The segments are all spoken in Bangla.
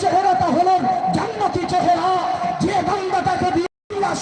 চেহারাটা হলো জান্নাতি চেহারা। যে বান্দাটাকে দিয়ে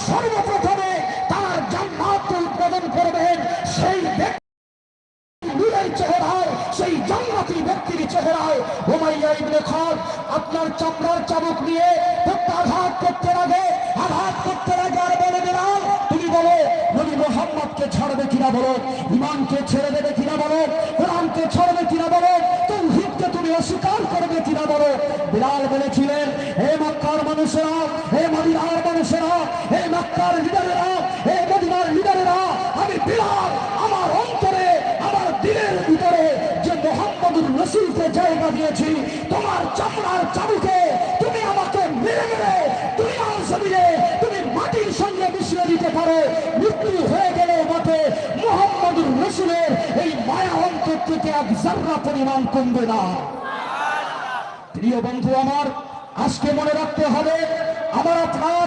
সর্বপ্রথমে তার জান্নাত উৎপাদন করবেন, সেই ব্যক্তি নূরের চেহারায়, সেই জান্নাতি ব্যক্তির চেহারায়। হুমাইয়া ইবনে খাদ আপনার চামড়ার চাবুক নিয়ে প্রত্যাঘাত করতে লাগে, আঘাত করতে লাগে। আর বলে বিলাল, তুমি বলো, নবী মোহাম্মদকে ছাড়বে কিনা বলো? ইমানকে ছেড়ে দেবে কিনা বলো? কোরআনকে ছাড়বে কিনা বলো? তৌহিদকে তুমি অস্বীকার করবে কিনা বলো? বিলাল বলেছিলেন, হে মক্কার মানুষেরা, হে মদিনার মানুষেরা, হে মক্কার লিডারেরা, হে মদিনার লিডারেরা, আমি বিলাল আমার অন্তরে, আমার দিলের ভিতরে যে মোহাম্মদুর রসুলকে জায়গা দিয়েছি, তোমার চামড়ার চাবুকে তুমি আমাকে মেরে মেরে দুনিয়ার জমিনে, তুমি মাটির সঙ্গে মিশিয়ে দিতে পারো। মৃত্যু হয়ে গেলে মাঠে মোহাম্মদুর রসুলের এই মায়া অন্তর থেকে এক জার্রা পরিমাণ কমবে না। প্রিয় বন্ধু আমার, আজকে মনে রাখতে হবে, আমার আপনার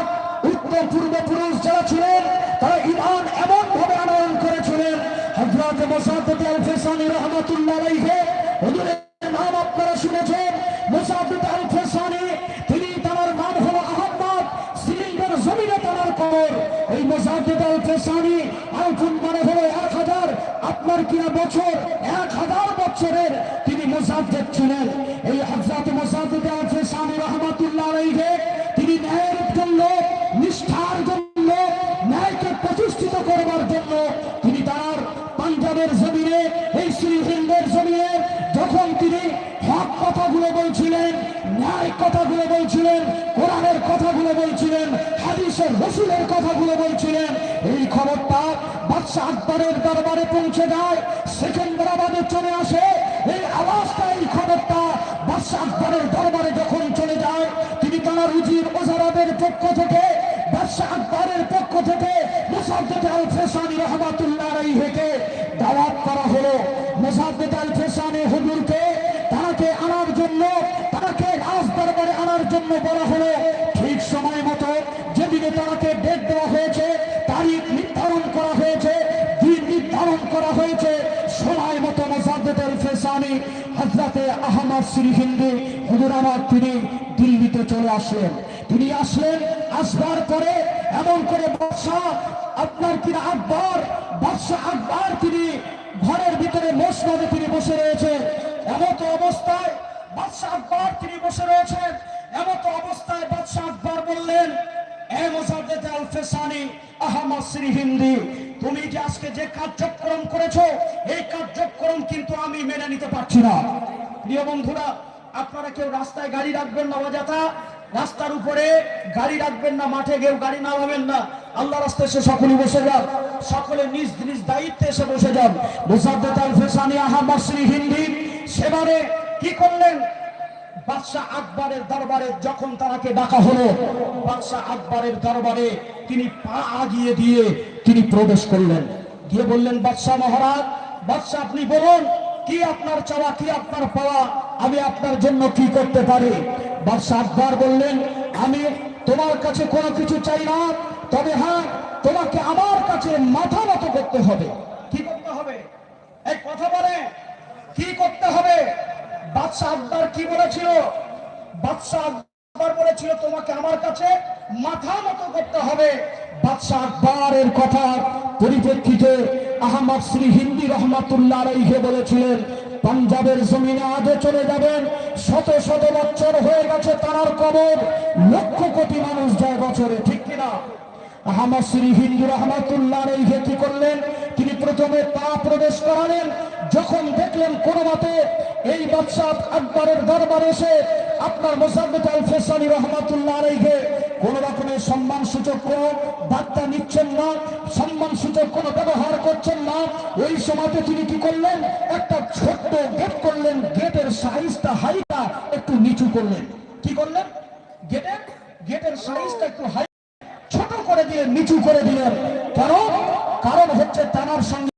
উত্তর পূর্বপুরুষ যারা ছিলেন, তারা ইমান এমন ভাবে আনয়ন করেছিলেন। হজরত মোসাদ আল ফেসানি রহমতুল্লাহ কবর এই মোসাদ্দত আল ফেসানি আলফুন মানে হলো এক হাজার, আপনার কিনা বছর? এক হাজার বছরের তিনি মোসাদ্দেদ ছিলেন। এই হজরত মোসাদ্দেদ আল ফেসানি রহমতুল্লাহ আলাইহি, তিনি ন্যায়ের জন্য, নিষ্ঠার জন্য, ন্যায়কে প্রতিষ্ঠিত করবার জন্য তিনি তার পাঞ্জাবের জমিনে, এই শ্রীহিন্দের জমিনে, যখন তিনি হক কথাগুলো বলছিলেন ন্যায় কথাগুলো বলছিলেন, কোরআনের কথাগুলো বলছিলেন, হাদিসের রসুলের কথাগুলো বলছিলেন। এই খবরটা বাদশাহ আকবরের দরবারে পৌঁছে যায় সেকেন্দ্রাবাদে চলে আসে। এই আওয়াজটা, এই খবরটা বাদশাহ আকবরের দরবারে যখন চলে যায়, তিনি তার উজির ওজারাদের পক্ষ থেকে বাদশাহ আকবরের পক্ষ থেকে মুসাদ্দেদ আল ফেসানি রহমাতুল্লাহ আলাইহিকে দাওয়াত করা হলো। মুসাদ্দেদ আল ফেসানি হুজুরকে জন্য বলা হলো, ঠিক সময় মতো যেদিনে তাকে ডেট দেওয়া হয়েছে, তারিখ নির্ধারণ করা হয়েছে, দিন নির্ধারণ করা হয়েছে, সময় মতো মোসাদ্দেদ ফেসানি হজরতে আহমদ শ্রী হিন্দু হুজুর তিনি দিল্লিতে চলে আসলেন। তিনি আসলেন, আসবার পরে এমন করে বাদশাহ আপনার কিনা আকবর বাদশাহ আকবর তিনি ঘরের ভিতরে মসনদে তিনি বসে রয়েছেন। এমত অবস্থায় বাদশাহ আকবর তিনি বসে রয়েছেন এমত অবস্থায় বাদশাহ আকবর বললেন তুমি যে আজকে যে কার্যক্রম করেছ, এই কার্যক্রম কিন্তু আমি মেনে নিতে পারছি না। প্রিয় বন্ধুরা, আপনারা কেউ রাস্তায় গাড়ি রাখবেন না, অযথা। রাস্তার উপরে গাড়ি রাখবেন না, মাঠে কেউ গাড়ি নামাবেন না। আল্লাহ রাস্তায় এসে সকলে বসে যান। সকলে নিজ নিজ দায়িত্বে এসে বসে যান। মুসাদ্দেদ আল ফেসানি আহমদ শ্রী হিন্দি, সেবারে কি করলেন? বাদশাহ আকবরের দরবারে যখন তারাকে ডাকা হলো বাদশাহ আকবরের দরবারে তিনি পা আগিয়ে দিয়ে তিনি প্রবেশ করলেন। গিয়ে বললেন বাদশাহ মহারাজ বাদশাহ আপনি বলুন, কি আপনার চাওয়া, কি আপনার পাওয়া, আমি আপনার জন্য কি করতে পারি? বাদশাহ আকবর বললেন, আমি তোমার কাছে কোনো কিছু চাই না, তবে হ্যাঁ তোমাকে আমার কাছে মাথা নত করতে হবে। কি করতে হবে? এক কথা বলে কি করতে হবে? বাদশাহ আকবর কি বলেছিল? বাদশাহ আকবর বলেছিল, তোমাকে আমার কাছে মাথা মতো করতে হবে। বাদশাহ আকবরের কথা পরিপ্রেক্ষিতে আহমদ শ্রী হিন্দি রহমাতুল্লাহ আলাইহি বলেছিলেন, পাঞ্জাবের জমিনে আজও চলে যাবেন। শত শত বছর হয়ে গেছে তার কবর। লক্ষ কোটি মানুষ যায় বছরে, ঠিক কিনা আহমদ শ্রী হিন্দু রহমাতুল্লাহ আলাইহি কি করলেন? তিনি প্রথমে পা প্রবেশ করালেন যখন দেখলেন কোন মতে এই বাদশাহ আকবরের দরবারে এসে আপনার মোসাদ্দেদ আল ফেসানি রহমাতুল্লাহ আলাইহি, কোন রকমের সম্মান সূচক কোনো বার্তা নিচ্ছেন না সম্মান সূচক কোনো ব্যবহার করছেন না। ওই সময়তে তিনি কি করলেন? একটা ছোট্ট গেট করলেন। গেটের সাইজটা হাইটা একটু নিচু করলেন। কি করলেন? গেটের গেটের সাইজটা একটু হাই ছোট করে দিলেন নিচু করে দিলেন। কারণ কারণ হচ্ছে তার সঙ্গে